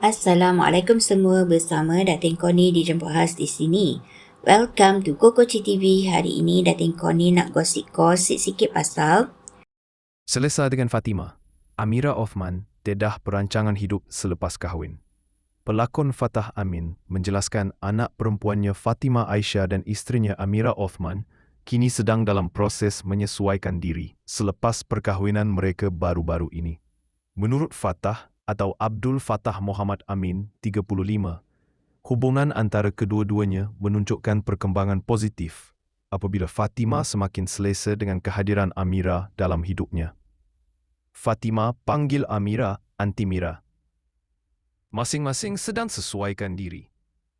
Assalamualaikum semua bersama Datin Koni dijemput khas di sini. Welcome to Koko TV. Hari ini Datin Koni nak gosip-gosip sikit pasal Selesa dengan Fatima, Amira Othman dedah perancangan hidup selepas kahwin. Pelakon Fatah Amin menjelaskan anak perempuannya Fatima Aisyah dan isterinya Amira Othman kini sedang dalam proses menyesuaikan diri selepas perkahwinan mereka baru-baru ini. Menurut Fatah atau Abdul Fatah Muhammad Amin, 35, hubungan antara kedua-duanya menunjukkan perkembangan positif apabila Fatima semakin selesa dengan kehadiran Amira dalam hidupnya. Fatima panggil Amira Anti Mira. Masing-masing sedang sesuaikan diri.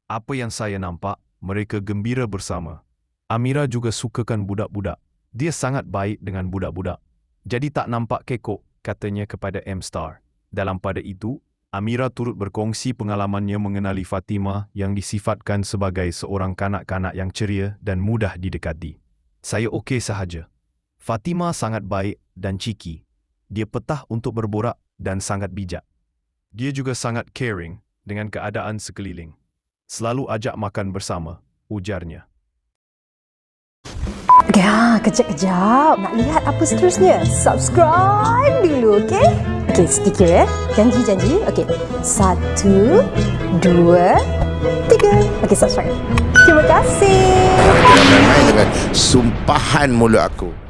Apa yang saya nampak, mereka gembira bersama. Amira juga sukakan budak-budak. Dia sangat baik dengan budak-budak. Jadi tak nampak kekok, katanya kepada M-Star. Dalam pada itu, Amira turut berkongsi pengalamannya mengenali Fatima yang disifatkan sebagai seorang kanak-kanak yang ceria dan mudah didekati. Saya okey sahaja. Fatima sangat baik dan ciki. Dia petah untuk berborak dan sangat bijak. Dia juga sangat caring dengan keadaan sekeliling. Selalu ajak makan bersama, ujarnya. Ya, kejap-kejap. Nak lihat apa seterusnya? Subscribe dulu, okey? Okey, sedikit ya. Janji-janji. Okey. Satu, dua, tiga. Okey, subscribe. Terima kasih. Jangan main-main dengan sumpahan mulut aku.